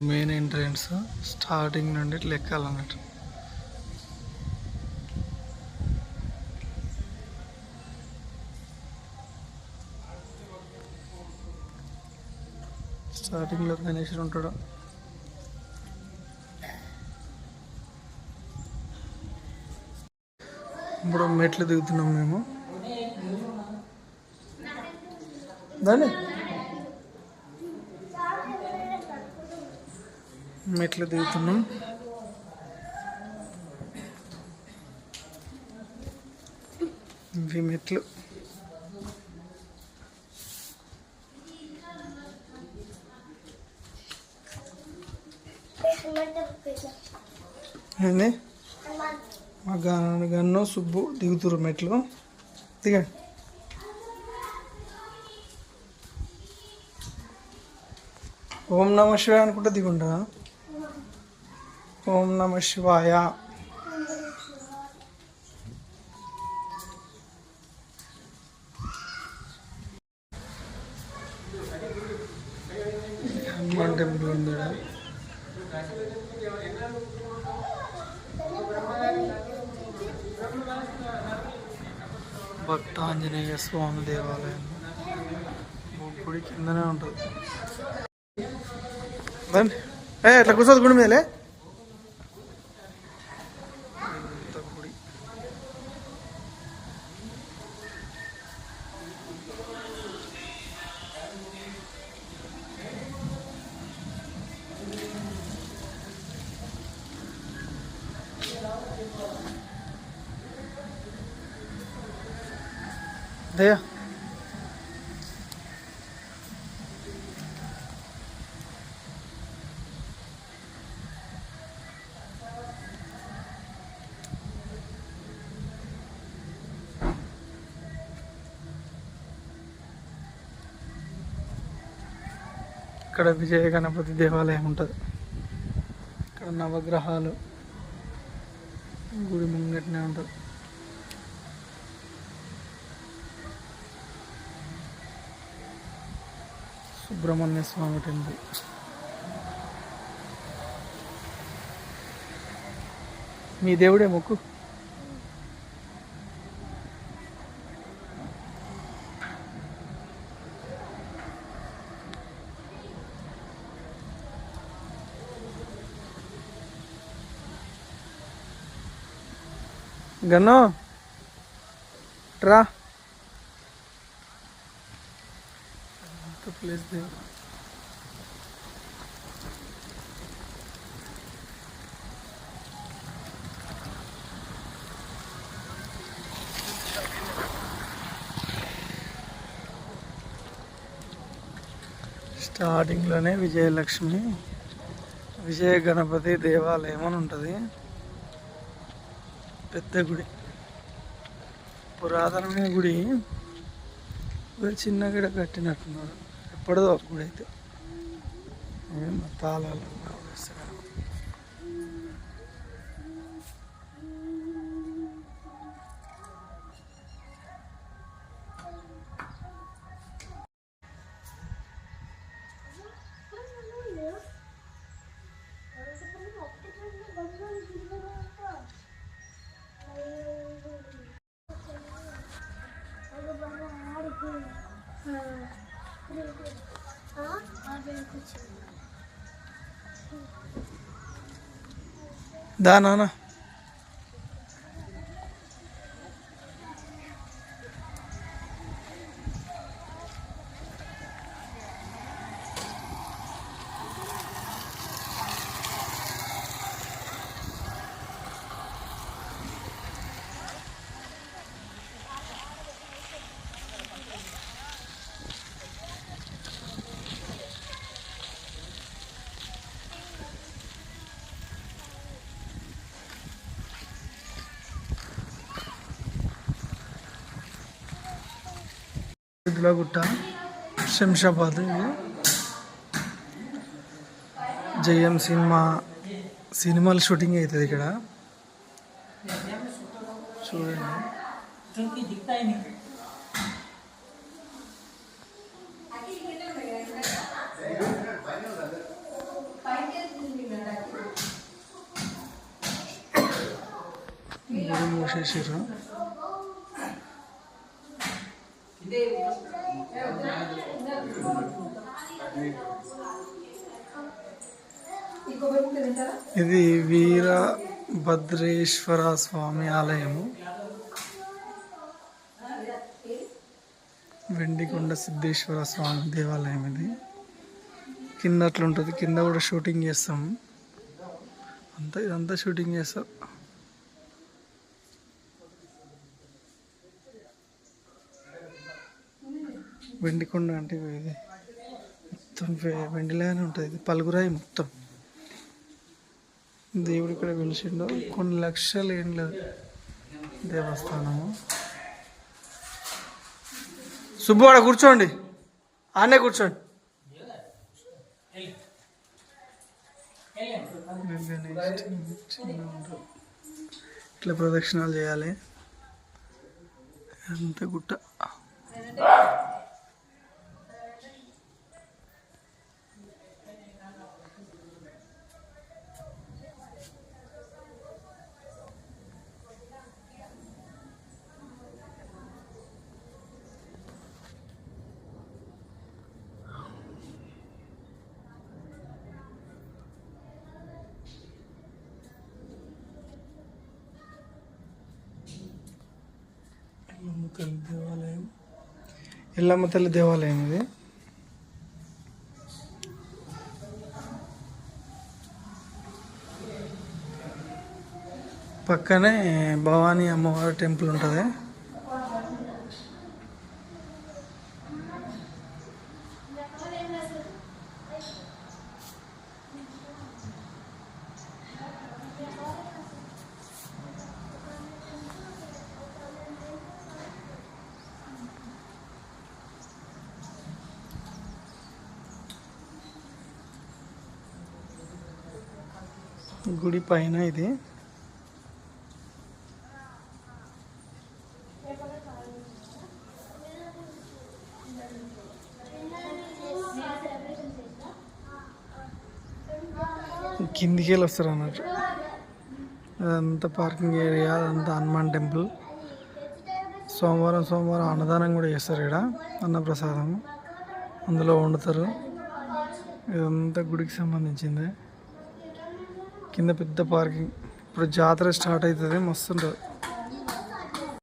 Main entrance starting నుండి ఇట్లా ఎక్కాలన్నట్టు స్టార్టింగ్లో గణేశుడు ఉంటాడు. ఇప్పుడు మెట్లు దిగుతున్నాం మేము. దాన్ని మెట్లు దిగుతున్నాం. ఇవి మెట్లు. ఏంది? మా గన్ను గన్ను సుబ్బు దిగుతురు మెట్లు. దిగండి. ఓం నమ శివాయ అనుకుంటే దిగుండా ఓం నమ శివాయ హనుమాన్ టెంపుల్ ఉంది ఈడ. భక్త ఆంజనేయ స్వామి దేవాలయం గుడి కిందనే ఉంటుంది రండి ఏ ఇట్లా కూర్చోదు గుడి మీదలే దయా ఇక్కడ విజయ గణపతి దేవాలయం ఉంటుంది. ఇక్కడ నవగ్రహాలు గుడి ముంగట్నే ఉంటుంది. సుబ్రహ్మణ్య స్వామి టెంపుల్ మీ దేవుడే మొక్కు. గన్నో రా ప్లేస్ దేవు స్టార్టింగ్లోనే విజయలక్ష్మి విజయ గణపతి దేవాలయం అని ఉంటుంది. పెద్ద గుడి. పురాతనమైన గుడి. ఒక చిన్న గిడ కట్టినట్టున్నారు ఎప్పటిదో అప్పుడైతే గుడి అయితే తాళాలు వేస్తారు. దా గుట్ట శంషాబాద్ ఇది. జయం సినిమా సినిమాలు షూటింగ్ అవుతుంది ఇక్కడ. చూడండి. మూసేసారు ఇది వీరభద్రేశ్వర స్వామి ఆలయము. వెండికొండ సిద్ధేశ్వర స్వామి దేవాలయం ఇది. కింద అట్లా ఉంటుంది కింద కూడా షూటింగ్ చేస్తాము అంతా ఇదంతా షూటింగ్ వెండి కొండ అంటే ఇది మొత్తం వెండిలాగానే ఉంటుంది. ఇది పలుగురాయి మొత్తం. దేవుడు ఇక్కడ పిలిచిండు కొన్ని లక్షలు ఏం లేదు. దేవస్థానము. సుబ్బవాడ కూర్చోండి. ఆనే కూర్చోండి. ఇట్లా ప్రదక్షిణాలు చేయాలి. అంత గుట్ట ఎల్లమ్మ తల్లి దేవాలయం. ఎల్లమ్మ తల్లి దేవాలయం ఇది. పక్కనే భవానీ అమ్మవారి టెంపుల్ ఉంటుంది. గుడి పైన ఇది. కిందికి వెళ్ళి వస్తారు అన్నట్టు. అదంతా పార్కింగ్ ఏరియా అదంతా హనుమాన్ టెంపుల్. సోమవారం సోమవారం అన్నదానం కూడా చేస్తారు ఇక్కడ అన్నప్రసాదం. అందులో వండుతారు. ఇదంతా గుడికి సంబంధించింది. కింద పెద్ద పార్కింగ్. ఇప్పుడు జాతర స్టార్ట్ అవుతుంది మస్తు ఉంటుంది.